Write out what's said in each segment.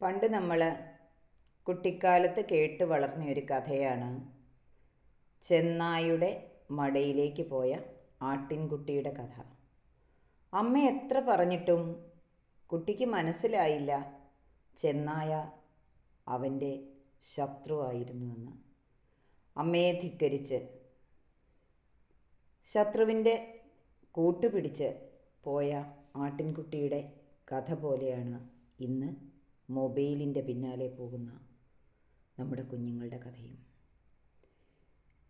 പണ്ട് നമ്മൾ കുട്ടിക്കാലത്ത് കേട്ട് വളർന്ന ഒരു കഥയാണ്. ചെന്നായുടെ മടയിലേക്ക് പോയ ആട്ടിൻകുട്ടിയുടെ കഥ. അമ്മ എത്ര പറഞ്ഞിട്ടും കുട്ടിക്ക് മനസ്സിലായില്ല ചെന്നായ അവന്റെ ശത്രുവായിരുന്നുവെന്ന്. അമ്മയെ ധിക്കരിച്ച് ശത്രുവിന്റെ കൂട്ടുപിടിച്ച് പോയ ആട്ടിൻകുട്ടിയുടെ കഥ പോലെയാണ് ഇന്ന് മൊബൈലിന്റെ പിന്നാലെ പോകുന്ന നമ്മുടെ കുഞ്ഞുങ്ങളുടെ കഥയും.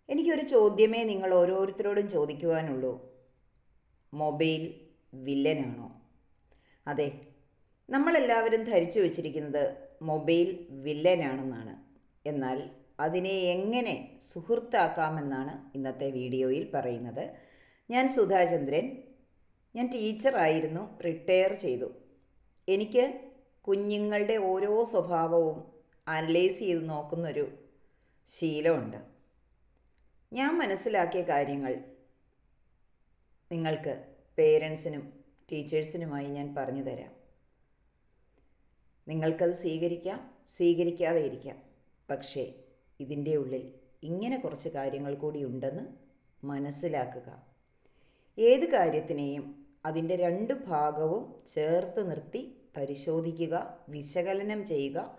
എനിക്കൊരു ചോദ്യമേ നിങ്ങൾ ഓരോരുത്തരോടും ചോദിക്കുവാനുള്ളൂ. മൊബൈൽ വില്ലനാണോ? അതെ നമ്മളെല്ലാവരും ധരിച്ചു വച്ചിരിക്കുന്നത് മൊബൈൽ വില്ലനാണെന്നാണ്. എന്നാൽ അതിനെ എങ്ങനെ സുഹൃത്താക്കാമെന്നാണ് ഇന്നത്തെ വീഡിയോയിൽ പറയുന്നത്. ഞാൻ സുധാചന്ദ്രൻ ഞാൻ ടീച്ചറായിരുന്നു റിട്ടയർ ചെയ്തു. എനിക്ക് കുഞ്ഞുങ്ങളുടെ ഓരോ സ്വഭാവവും അനലൈസ് ചെയ്ത് നോക്കുന്നൊരു ശീലമുണ്ട്. ഞാൻ മനസ്സിലാക്കിയ കാര്യങ്ങൾ നിങ്ങൾക്ക് പേരൻസിനും ടീച്ചേഴ്സിനുമായി ഞാൻ പറഞ്ഞു തരാം. നിങ്ങൾക്കത് സ്വീകരിക്കാം സ്വീകരിക്കാതെ ഇരിക്കാം. പക്ഷേ ഇതിന്റെ ഉള്ളിൽ ഇങ്ങനെ കുറച്ച് കാര്യങ്ങൾ കൂടി ഉണ്ടെന്ന് മനസ്സിലാക്കുക. ഏത് കാര്യത്തിനെയും അതിന്റെ രണ്ട് ഭാഗവും ചേർത്ത് നിർത്തി പരിശോധിക്കുക വിശകലനം ചെയ്യുക.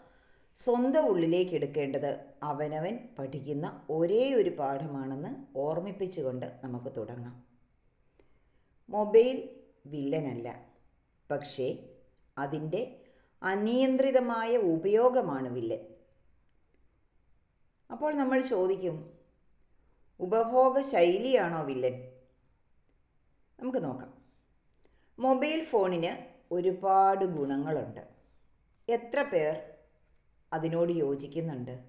സ്വന്തം ഉള്ളിലേക്ക് എടുക്കേണ്ടത് അവനവൻ പഠിക്കുന്ന ഒരേ ഒരു പാഠമാണെന്ന് ഓർമ്മിപ്പിച്ചുകൊണ്ട് നമുക്ക് തുടങ്ങാം. മൊബൈൽ വില്ലനല്ല പക്ഷേ അതിന്റെ അനിയന്ത്രിതമായ ഉപയോഗമാണ് വില്ലൻ. അപ്പോൾ നമ്മൾ ചോദിക്കും ഉപഭോഗ ശൈലിയാണോ വില്ലൻ? നമുക്ക് നോക്കാം. മൊബൈൽ ഫോണിന് ഒരുപാട് ഗുണങ്ങളുണ്ട്. എത്ര പേർ അതിനോട് യോജിക്കുന്നുണ്ട്?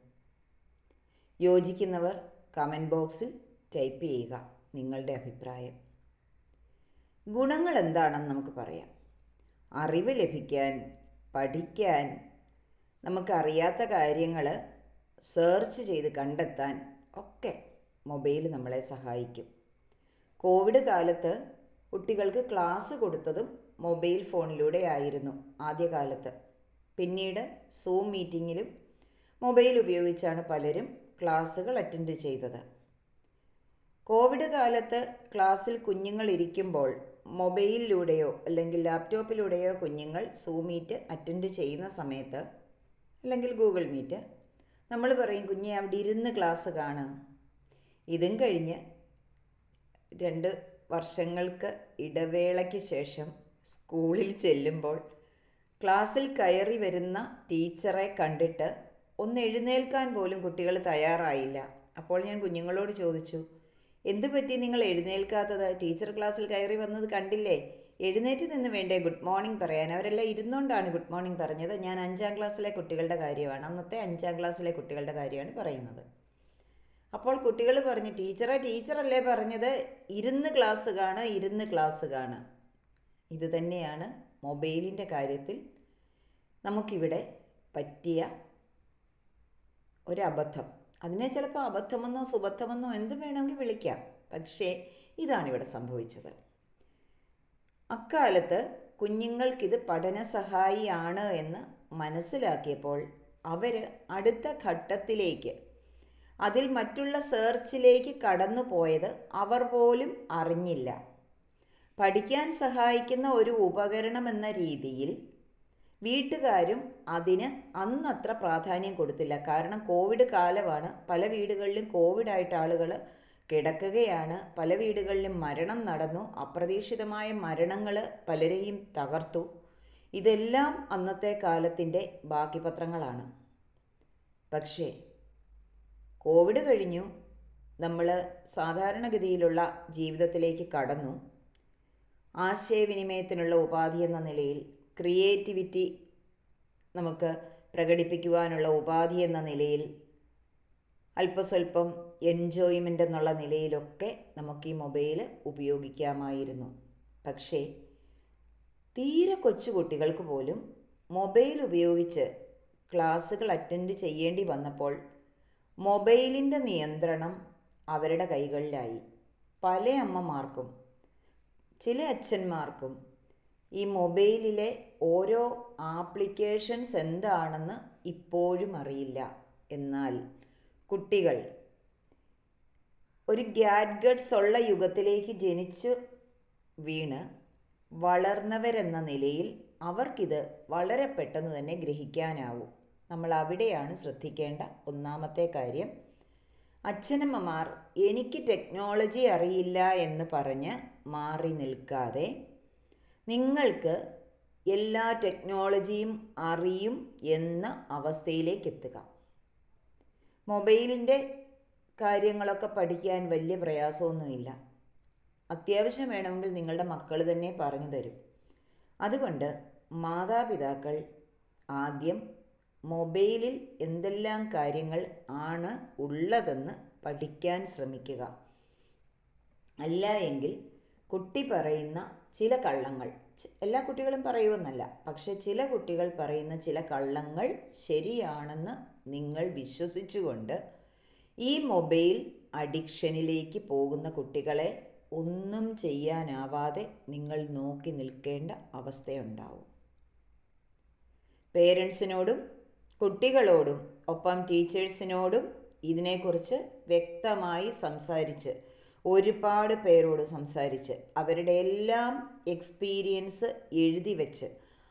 യോജിക്കുന്നവർ കമന്റ് ബോക്സിൽ ടൈപ്പ് ചെയ്യുക നിങ്ങളുടെ അഭിപ്രായം. ഗുണങ്ങൾ എന്താണെന്ന് നമുക്ക് പറയാം. അറിവ് ലഭിക്കാൻ പഠിക്കാൻ നമുക്കറിയാത്ത കാര്യങ്ങൾ സെർച്ച് ചെയ്ത് കണ്ടെത്താൻ ഒക്കെ മൊബൈൽ നമ്മളെ സഹായിക്കും. കോവിഡ് കാലത്ത് കുട്ടികൾക്ക് ക്ലാസ് കൊടുത്തതും മൊബൈൽ ഫോണിലൂടെ ആയിരുന്നു ആദ്യകാലത്ത്. പിന്നീട് സൂം മീറ്റിങ്ങിലും മൊബൈൽ ഉപയോഗിച്ചാണ് പലരും ക്ലാസ്സുകൾ അറ്റൻഡ് ചെയ്തത്. കോവിഡ് കാലത്ത് ക്ലാസ്സിൽ കുഞ്ഞുങ്ങൾ ഇരിക്കുമ്പോൾ മൊബൈലിലൂടെയോ അല്ലെങ്കിൽ ലാപ്ടോപ്പിലൂടെയോ കുഞ്ഞുങ്ങൾ സൂം മീറ്റ് അറ്റൻഡ് ചെയ്യുന്ന സമയത്ത് അല്ലെങ്കിൽ ഗൂഗിൾ മീറ്റ് നമ്മൾ പറയും കുഞ്ഞെ അവിടെ ഇരുന്ന് ക്ലാസ് കാണുക ഇതും കഴിഞ്ഞ് രണ്ട് വർഷങ്ങൾക്ക് ഇടവേളയ്ക്ക് ശേഷം സ്കൂളിൽ ചെല്ലുമ്പോൾ ക്ലാസ്സിൽ കയറി വരുന്ന ടീച്ചറെ കണ്ടിട്ട് ഒന്ന് എഴുന്നേൽക്കാൻ പോലും കുട്ടികൾ തയ്യാറായില്ല. അപ്പോൾ ഞാൻ കുഞ്ഞുങ്ങളോട് ചോദിച്ചു എന്തു പറ്റി നിങ്ങൾ എഴുന്നേൽക്കാത്തത്? ടീച്ചർ ക്ലാസ്സിൽ കയറി വന്നത് കണ്ടില്ലേ? എഴുന്നേറ്റ് നിന്ന് വേണ്ടേ? ഗുഡ് മോർണിംഗ് പറയാൻ. അവരെല്ലാം ഇരുന്നുകൊണ്ടാണ് ഗുഡ് മോർണിംഗ് പറഞ്ഞത്. ഞാൻ അഞ്ചാം ക്ലാസ്സിലെ കുട്ടികളുടെ കാര്യമാണ്. അന്നത്തെ അഞ്ചാം ക്ലാസ്സിലെ കുട്ടികളുടെ കാര്യമാണ് പറയുന്നത്. അപ്പോൾ കുട്ടികൾ പറഞ്ഞു ടീച്ചറെ ടീച്ചറല്ലേ പറഞ്ഞത്? ഇരുന്ന് ക്ലാസ് കാണ് ഇരുന്ന് ക്ലാസ് കാണുക ഇത് തന്നെയാണ് മൊബൈലിന്റെ കാര്യത്തിൽ നമുക്കിവിടെ പറ്റിയ ഒരബദ്ധം. അതിനെ ചിലപ്പോൾ അബദ്ധമെന്നോ സുബദ്ധമെന്നോ എന്ത് വേണമെങ്കിൽ വിളിക്കാം. പക്ഷേ ഇതാണ് ഇവിടെ സംഭവിച്ചത്. അക്കാലത്ത് കുഞ്ഞുങ്ങൾക്കിത് പഠന സഹായിയാണ് എന്ന് മനസ്സിലാക്കിയപ്പോൾ അവർ അടുത്ത ഘട്ടത്തിലേക്ക് അതിൽ മറ്റുള്ള സെർച്ചിലേക്ക് കടന്നു പോയത് അവർ പോലും അറിഞ്ഞില്ല. പഠിക്കാൻ സഹായിക്കുന്ന ഒരു ഉപകരണം എന്ന രീതിയിൽ വീട്ടുകാരും അതിന് അന്നത്ര പ്രാധാന്യം കൊടുത്തില്ല. കാരണം കോവിഡ് കാലമാണ്. പല വീടുകളിലും കോവിഡായിട്ട് ആളുകൾ കിടക്കുകയാണ്. പല വീടുകളിലും മരണം നടന്നു. അപ്രതീക്ഷിതമായ മരണങ്ങൾ പലരെയും തകർത്തു. ഇതെല്ലാം അന്നത്തെ കാലത്തിന്റെ ബാക്കി പത്രങ്ങളാണ് പക്ഷേ കോവിഡ് കഴിഞ്ഞു. നമ്മൾ സാധാരണഗതിയിലുള്ള ജീവിതത്തിലേക്ക് കടന്നു. ആശയവിനിമയത്തിനുള്ള ഉപാധി എന്ന നിലയിൽ ക്രിയേറ്റിവിറ്റി നമുക്ക് പ്രകടിപ്പിക്കുവാനുള്ള ഉപാധി എന്ന നിലയിൽ അല്പസ്വല്പം എൻജോയ്മെന്റ് എന്നുള്ള നിലയിലൊക്കെ നമുക്ക് ഈ മൊബൈൽ ഉപയോഗിക്കാമായിരുന്നു. പക്ഷേ തീരെ കൊച്ചു കുട്ടികൾക്ക് പോലും മൊബൈൽ ഉപയോഗിച്ച് ക്ലാസ്സുകൾ അറ്റൻഡ് ചെയ്യേണ്ടി വന്നപ്പോൾ മൊബൈലിന്റെ നിയന്ത്രണം അവരുടെ കൈകളിലായി. പല അമ്മമാർക്കും ചില അച്ഛന്മാർക്കും ഈ മൊബൈലിലെ ഓരോ ആപ്ലിക്കേഷൻസ് എന്താണെന്ന് ഇപ്പോഴും അറിയില്ല. എന്നാൽ കുട്ടികൾ ഒരു ഗാഡ്ഗറ്റ്സ് ഉള്ള യുഗത്തിലേക്ക് ജനിച്ചു വീണ് വളർന്നവരെന്ന നിലയിൽ അവർക്കിത് വളരെ പെട്ടെന്ന് തന്നെ ഗ്രഹിക്കാനാവും. നമ്മൾ അവിടെയാണ് ശ്രദ്ധിക്കേണ്ട ഒന്നാമത്തെ കാര്യം. അച്ഛനമ്മമാർ എനിക്ക് ടെക്നോളജി അറിയില്ല എന്ന് പറഞ്ഞ് മാറി നിൽക്കാതെ നിങ്ങൾക്ക് എല്ലാ ടെക്നോളജിയും അറിയും എന്ന അവസ്ഥയിലേക്ക് എത്തുക. മൊബൈലിന്റെ കാര്യങ്ങളൊക്കെ പഠിക്കാൻ വലിയ പ്രയാസമൊന്നുമില്ല. അത്യാവശ്യം വേണമെങ്കിൽ നിങ്ങളുടെ മക്കൾ തന്നെ പറഞ്ഞു തരും. അതുകൊണ്ട് മാതാപിതാക്കൾ ആദ്യം മൊബൈലിൽ എന്തെല്ലാം കാര്യങ്ങൾ ആണ് ഉള്ളതെന്ന് പഠിക്കാൻ ശ്രമിക്കുക. അല്ല എങ്കിൽ കുട്ടി പറയുന്ന ചില കള്ളങ്ങൾ എല്ലാ കുട്ടികളും പറയുമെന്നല്ല പക്ഷെ ചില കുട്ടികൾ പറയുന്ന ചില കള്ളങ്ങൾ ശരിയാണെന്ന് നിങ്ങൾ വിശ്വസിച്ചുകൊണ്ട് ഈ മൊബൈൽ അഡിക്ഷനിലേക്ക് പോകുന്ന കുട്ടികളെ ഒന്നും ചെയ്യാനാവാതെ നിങ്ങൾ നോക്കി നിൽക്കേണ്ട അവസ്ഥയുണ്ടാവും. പേരൻസിനോടും കുട്ടികളോടും ഒപ്പം ടീച്ചേഴ്സിനോടും ഇതിനെക്കുറിച്ച് വ്യക്തമായി സംസാരിച്ച് ഒരുപാട് പേരോട് സംസാരിച്ച് അവരുടെ എല്ലാം എക്സ്പീരിയൻസ് എഴുതി വെച്ച്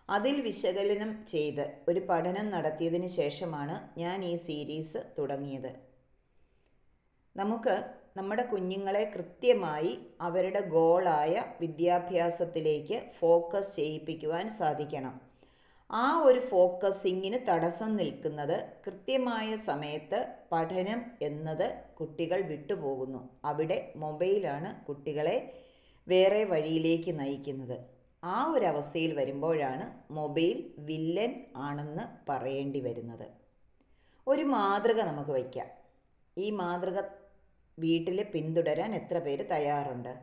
അതിൽ വിശകലനം ചെയ്ത് ഒരു പഠനം നടത്തിയതിന് ശേഷമാണ് ഞാൻ ഈ സീരീസ് തുടങ്ങിയത്. നമുക്ക് നമ്മുടെ കുഞ്ഞുങ്ങളെ കൃത്യമായി അവരുടെ ഗോളായ വിദ്യാഭ്യാസത്തിലേക്ക് ഫോക്കസ് ചെയ്യിപ്പിക്കുവാൻ സാധിക്കണം. ആ ഒരു ഫോക്കസിങ്ങിന് തടസ്സം നിൽക്കുന്നത് കൃത്യമായ സമയത്ത് പഠനം എന്നത് കുട്ടികൾ വിട്ടുപോകുന്നു. അവിടെ മൊബൈലാണ് കുട്ടികളെ വേറെ വഴിയിലേക്ക് നയിക്കുന്നത്. ആ ഒരു അവസ്ഥയിൽ വരുമ്പോഴാണ് മൊബൈൽ വില്ലൻ ആണെന്ന് പറയേണ്ടി വരുന്നത്. ഒരു മാതൃക നമുക്ക് വയ്ക്കാം. ഈ മാതൃക വീട്ടിൽ പിന്തുടരാൻ എത്ര പേര് തയ്യാറുണ്ട്?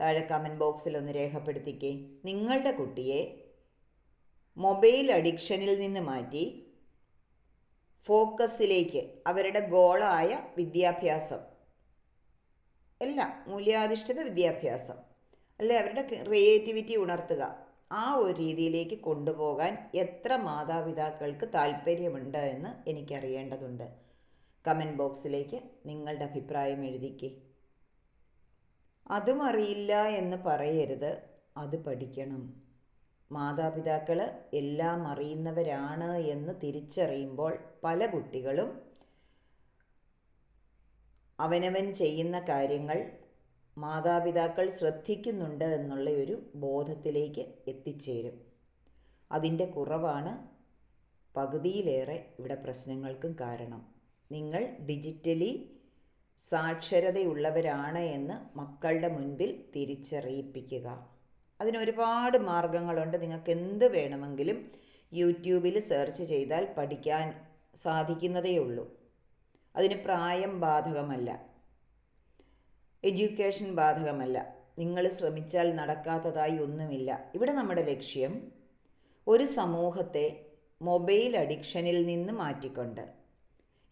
താഴെ കമന്റ് ബോക്സിൽ ഒന്ന് രേഖപ്പെടുത്തിക്കേ. നിങ്ങളുടെ കുട്ടിയെ മൊബൈൽ അഡിക്ഷനിൽ നിന്ന് മാറ്റി ഫോക്കസിലേക്ക് അവരുടെ ഗോളായ വിദ്യാഭ്യാസം. അല്ല മൂല്യാധിഷ്ഠിത വിദ്യാഭ്യാസം. അല്ലെ? അവരുടെ ക്രിയേറ്റിവിറ്റി ഉണർത്തുക. ആ ഒരു രീതിയിലേക്ക് കൊണ്ടുപോകാൻ എത്ര മാതാപിതാക്കൾക്ക് താല്പര്യമുണ്ട് എന്ന് എനിക്കറിയേണ്ടതുണ്ട്. കമന്റ് ബോക്സിലേക്ക് നിങ്ങളുടെ അഭിപ്രായം എഴുതിക്കേ. അതും അറിയില്ല എന്ന് പറയരുത്. അത് പഠിക്കണം. മാതാപിതാക്കൾ എല്ലാം അറിയുന്നവരാണ് എന്ന് തിരിച്ചറിയുമ്പോൾ പല കുട്ടികളും അവനവൻ ചെയ്യുന്ന കാര്യങ്ങൾ മാതാപിതാക്കൾ ശ്രദ്ധിക്കുന്നുണ്ട് എന്നുള്ള ഒരു ബോധത്തിലേക്ക് എത്തിച്ചേരും. അതിന്റെ കുറവാണ് പകുതിയിലേറെ ഇവിടെ പ്രശ്നങ്ങൾക്കും കാരണം. നിങ്ങൾ ഡിജിറ്റലി സാക്ഷരതയുള്ളവരാണ് എന്ന് മക്കളുടെ മുൻപിൽ തിരിച്ചറിയിപ്പിക്കുക. അതിന് ഒരുപാട് മാർഗങ്ങളുണ്ട്. നിങ്ങൾക്ക് എന്ത് വേണമെങ്കിലും യൂട്യൂബിൽ സെർച്ച് ചെയ്താൽ പഠിക്കാൻ സാധിക്കുന്നതേ ഉള്ളൂ അതിന് പ്രായം ബാധകമല്ല. എഡ്യൂക്കേഷൻ ബാധകമല്ല. നിങ്ങൾ ശ്രമിച്ചാൽ നടക്കാത്തതായി ഒന്നുമില്ല. ഇവിടെ നമ്മുടെ ലക്ഷ്യം ഒരു സമൂഹത്തെ മൊബൈൽ അഡിക്ഷനിൽ നിന്ന് മാറ്റിക്കൊണ്ട്.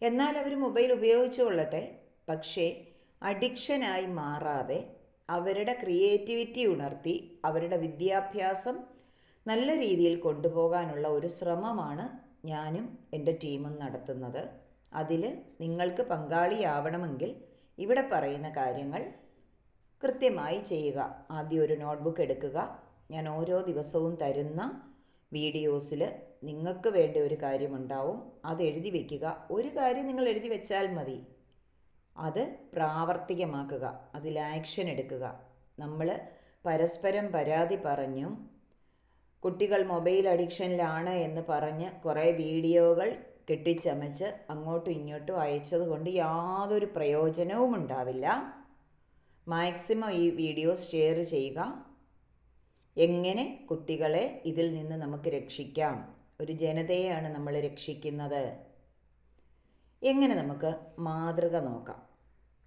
എന്നാൽ അവർ മൊബൈൽ ഉപയോഗിച്ചു കൊള്ളട്ടെ. പക്ഷേ അഡിക്ഷനായി മാറാതെ അവരുടെ ക്രിയേറ്റിവിറ്റി ഉണർത്തി അവരുടെ വിദ്യാഭ്യാസം നല്ല രീതിയിൽ കൊണ്ടുപോകാനുള്ള ഒരു ശ്രമമാണ് ഞാനും എന്റെ ടീമും നടത്തുന്നത്. അതിൽ നിങ്ങൾക്ക് പങ്കാളിയാവണമെങ്കിൽ ഇവിടെ പറയുന്ന കാര്യങ്ങൾ കൃത്യമായി ചെയ്യുക. ആദ്യം ഒരു നോട്ട്ബുക്ക് എടുക്കുക. ഞാൻ ഓരോ ദിവസവും തരുന്ന വീഡിയോസിൽ നിങ്ങൾക്ക് വേണ്ട ഒരു കാര്യമുണ്ടാവും. അത് എഴുതി വയ്ക്കുക ഒരു കാര്യം നിങ്ങൾ എഴുതി വെച്ചാൽ മതി. അത് പ്രാവർത്തികമാക്കുക അതിൽ ആക്ഷൻ എടുക്കുക. നമ്മൾ പരസ്പരം പരാതി പറഞ്ഞും കുട്ടികൾ മൊബൈൽ അഡിക്ഷനിലാണ് എന്ന് പറഞ്ഞ് കുറേ വീഡിയോകൾ കെട്ടിച്ചമച്ച് അങ്ങോട്ടും ഇങ്ങോട്ടും അയച്ചത് കൊണ്ട് യാതൊരു പ്രയോജനവും ഉണ്ടാവില്ല. മാക്സിമം ഈ വീഡിയോസ് ഷെയർ ചെയ്യുക. എങ്ങനെ കുട്ടികളെ ഇതിൽ നിന്ന് നമുക്ക് രക്ഷിക്കാം? ഒരു ജനതയെയാണ് നമ്മൾ രക്ഷിക്കുന്നത്. എങ്ങനെ നമുക്ക് മാതൃക നോക്കാം?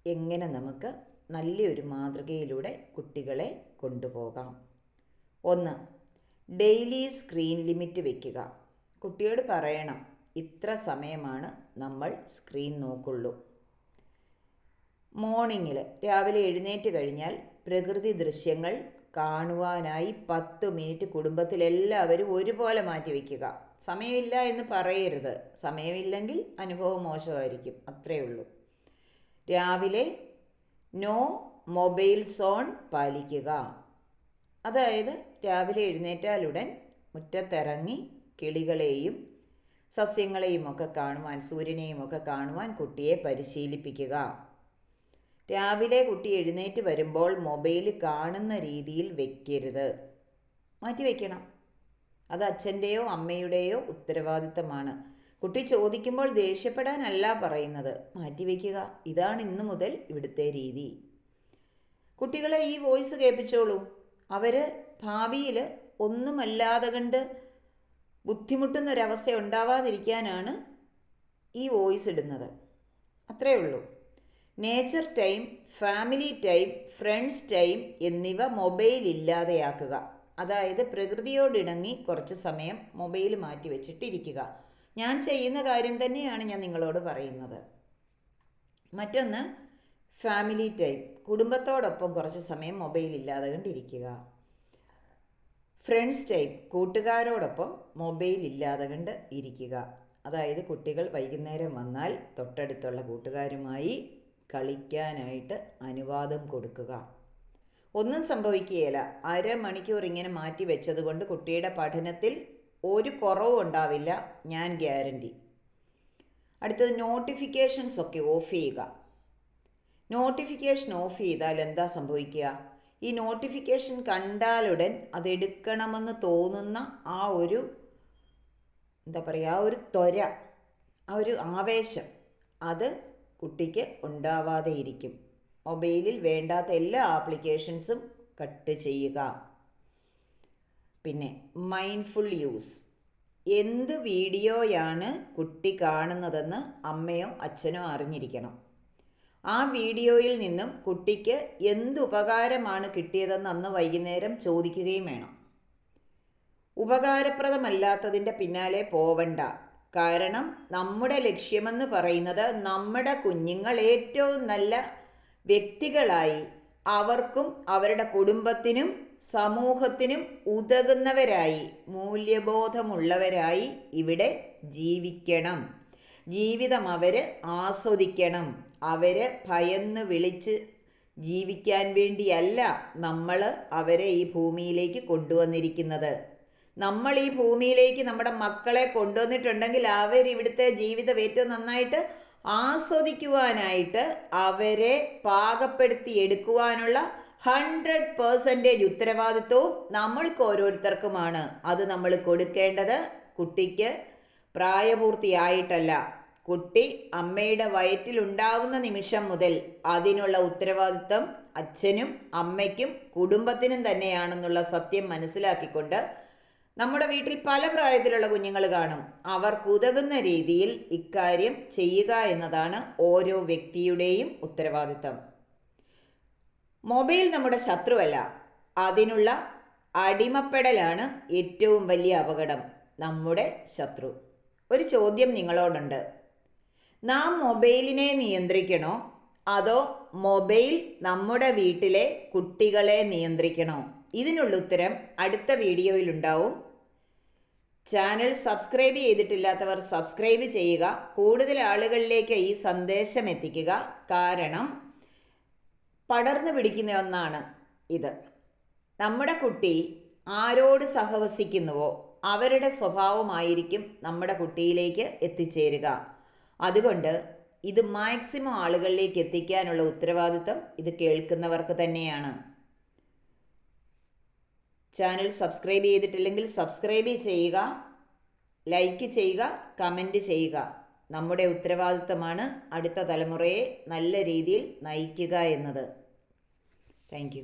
എങ്ങനെ നമുക്ക് നല്ലൊരു മാതൃകയിലൂടെ കുട്ടികളെ കൊണ്ടുപോകാം? ഒന്ന് ഡെയിലി സ്ക്രീൻ ലിമിറ്റ് വയ്ക്കുക കുട്ടിയോട് പറയണം ഇത്ര സമയമാണ് നമ്മൾ സ്ക്രീൻ നോക്കുള്ളൂ. മോർണിംഗിൽ രാവിലെ എഴുന്നേറ്റ് കഴിഞ്ഞാൽ പ്രകൃതി ദൃശ്യങ്ങൾ കാണുവാനായി പത്ത് മിനിറ്റ് കുടുംബത്തിലെല്ലാവരും ഒരുപോലെ മാറ്റി വയ്ക്കുക സമയമില്ല എന്ന് പറയരുത്. സമയമില്ലെങ്കിൽ അനുഭവം മോശമായിരിക്കും. അത്രയേ ഉള്ളൂ. രാവിലെ നോ മൊബൈൽ സോൺ പാലിക്കുക. അതായത് രാവിലെ എഴുന്നേറ്റാലുടൻ മുറ്റത്തിറങ്ങി കിളികളെയും സസ്യങ്ങളെയും ഒക്കെ കാണുവാൻ സൂര്യനെയും ഒക്കെ കാണുവാൻ കുട്ടിയെ പരിശീലിപ്പിക്കുക. രാവിലെ കുട്ടി എഴുന്നേറ്റ് വരുമ്പോൾ മൊബൈൽ കാണുന്ന രീതിയിൽ വെക്കരുത്. മാറ്റി വയ്ക്കണം അത് അച്ഛന്റെയോ അമ്മയുടെയോ ഉത്തരവാദിത്തമാണ്. കുട്ടി ചോദിക്കുമ്പോൾ ദേഷ്യപ്പെടാനല്ല പറയുന്നത്. മാറ്റിവെക്കുക ഇതാണ് ഇന്നു മുതൽ ഇവിടുത്തെ രീതി. കുട്ടികളെ ഈ വോയിസ് കേൾപ്പിച്ചോളൂ. അവർ ഭാവിയിൽ ഒന്നുമല്ലാതെ കണ്ട് ബുദ്ധിമുട്ടുന്നൊരവസ്ഥ ഉണ്ടാവാതിരിക്കാനാണ് ഈ വോയിസ് ഇടുന്നത്. അത്രയേ ഉള്ളൂ. Nature time family time friends time എന്നിവ മൊബൈൽ ഇല്ലാതെയാക്കുക. അതായത് പ്രകൃതിയോടിണങ്ങി കുറച്ച് സമയം മൊബൈൽ മാറ്റി വെച്ചിട്ടിരിക്കുക. ഞാൻ ചെയ്യുന്ന കാര്യം തന്നെയാണ് ഞാൻ നിങ്ങളോട് പറയുന്നത്. മറ്റൊന്ന് ഫാമിലി ടൈം കുടുംബത്തോടൊപ്പം കുറച്ച് സമയം മൊബൈൽ ഇല്ലാതെ കണ്ടിരിക്കുക. ഫ്രണ്ട്സ് ടൈം കൂട്ടുകാരോടൊപ്പം മൊബൈൽ ഇല്ലാതെ കണ്ട് ഇരിക്കുക. അതായത് കുട്ടികൾ വൈകുന്നേരം വന്നാൽ തൊട്ടടുത്തുള്ള കൂട്ടുകാരുമായി കളിക്കാനായിട്ട് അനുവാദം കൊടുക്കുക. ഒന്നും സംഭവിക്കുകയില്ല. അരമണിക്കൂർ ഇങ്ങനെ മാറ്റി വെച്ചത് കൊണ്ട് കുട്ടിയുടെ പഠനത്തിൽ ഒരു കുറവും ഉണ്ടാവില്ല ഞാൻ ഗ്യാരണ്ടി. അടുത്തത് നോട്ടിഫിക്കേഷൻസ് ഒക്കെ ഓഫ് ചെയ്യുക. നോട്ടിഫിക്കേഷൻ ഓഫ് ചെയ്താൽ എന്താ സംഭവിക്കുക? ഈ നോട്ടിഫിക്കേഷൻ കണ്ടാലുടൻ അതെടുക്കണമെന്ന് തോന്നുന്ന ആ ഒരു എന്താ പറയുക ആ ഒരു ത്വര ആ ഒരു ആവേശം അത് കുട്ടിക്ക് ഉണ്ടാവാതെ ഇരിക്കും മൊബൈലിൽ വേണ്ടാത്ത എല്ലാ ആപ്ലിക്കേഷൻസും കട്ട് ചെയ്യുക. പിന്നെ മൈൻഡ്ഫുൾ യൂസ്. എന്ത് വീഡിയോയാണ് കുട്ടി കാണുന്നതെന്ന് അമ്മയോ അച്ഛനോ അറിഞ്ഞിരിക്കണം. ആ വീഡിയോയിൽ നിന്നും കുട്ടിക്ക് എന്ത് ഉപകാരമാണ് കിട്ടിയതെന്ന് അന്ന് വൈകുന്നേരം ചോദിക്കുകയും വേണം. ഉപകാരപ്രദമല്ലാത്തതിന്റെ പിന്നാലെ പോവണ്ട. കാരണം നമ്മുടെ ലക്ഷ്യമെന്ന് പറയുന്നത് നമ്മുടെ കുഞ്ഞുങ്ങൾ ഏറ്റവും നല്ല വ്യക്തികളായി അവർക്കും അവരുടെ കുടുംബത്തിനും സമൂഹത്തിനും ഉതകുന്നവരായി മൂല്യബോധമുള്ളവരായി ഇവിടെ ജീവിക്കണം. ജീവിതം അവർ ആസ്വദിക്കണം. അവർ ഭയന്ന് വിളിച്ച് ജീവിക്കാൻ വേണ്ടിയല്ല നമ്മൾ അവരെ ഈ ഭൂമിയിലേക്ക് കൊണ്ടുവന്നിരിക്കുന്നത്. നമ്മൾ ഈ ഭൂമിയിലേക്ക് നമ്മുടെ മക്കളെ കൊണ്ടുവന്നിട്ടുണ്ടെങ്കിൽ അവർ ഇവിടുത്തെ ജീവിതം ഏറ്റവും നന്നായിട്ട് ആസ്വദിക്കുവാനായിട്ട് അവരെ പാകപ്പെടുത്തി എടുക്കുവാനുള്ള ഹൺഡ്രഡ് പേഴ്സന്റേജ് ഉത്തരവാദിത്വവും നമ്മൾക്ക് ഓരോരുത്തർക്കുമാണ്. അത് നമ്മൾ കൊടുക്കേണ്ടത് കുട്ടിക്ക് പ്രായപൂർത്തിയായിട്ടല്ല. കുട്ടി അമ്മയുടെ വയറ്റിലുണ്ടാവുന്ന നിമിഷം മുതൽ അതിനുള്ള ഉത്തരവാദിത്വം അച്ഛനും അമ്മയ്ക്കും കുടുംബത്തിനും തന്നെയാണെന്നുള്ള സത്യം മനസ്സിലാക്കിക്കൊണ്ട് നമ്മുടെ വീട്ടിൽ പല പ്രായത്തിലുള്ള കുഞ്ഞുങ്ങൾ കാണും. അവർ കുതകുന്ന രീതിയിൽ ഇക്കാര്യം ചെയ്യുക എന്നതാണ് ഓരോ വ്യക്തിയുടെയും ഉത്തരവാദിത്തം. മൊബൈൽ നമ്മുടെ ശത്രുവല്ല. അതിനുള്ള അടിമപ്പെടലാണ് ഏറ്റവും വലിയ അപകടം നമ്മുടെ ശത്രു. ഒരു ചോദ്യം നിങ്ങളോടുണ്ട്. നാം മൊബൈലിനെ നിയന്ത്രിക്കണോ? അതോ മൊബൈൽ നമ്മുടെ വീട്ടിലെ കുട്ടികളെ നിയന്ത്രിക്കണോ? ഇതിനുള്ള ഉത്തരം അടുത്ത വീഡിയോയിലുണ്ടാവും ചാനൽ സബ്സ്ക്രൈബ് ചെയ്തിട്ടില്ലാത്തവർ സബ്സ്ക്രൈബ് ചെയ്യുക. കൂടുതൽ ആളുകളിലേക്ക് ഈ സന്ദേശം എത്തിക്കുക. കാരണം പടർന്നു പിടിക്കുന്ന ഒന്നാണ് ഇത്. നമ്മുടെ കുട്ടി ആരോട് സഹവസിക്കുന്നുവോ അവരുടെ സ്വഭാവമായിരിക്കും നമ്മുടെ കുട്ടിയിലേക്ക് എത്തിച്ചേരുക. അതുകൊണ്ട് ഇത് മാക്സിമം ആളുകളിലേക്ക് എത്തിക്കാനുള്ള ഉത്തരവാദിത്വം ഇത് കേൾക്കുന്നവർക്ക് തന്നെയാണ്. ചാനൽ സബ്സ്ക്രൈബ് ചെയ്തിട്ടില്ലെങ്കിൽ സബ്സ്ക്രൈബ് ചെയ്യുക ലൈക്ക് ചെയ്യുക കമന്റ് ചെയ്യുക. നമ്മുടെ ഉത്തരവാദിത്തമാണ് അടുത്ത തലമുറയെ നല്ല രീതിയിൽ നയിക്കുക എന്നത്. താങ്ക്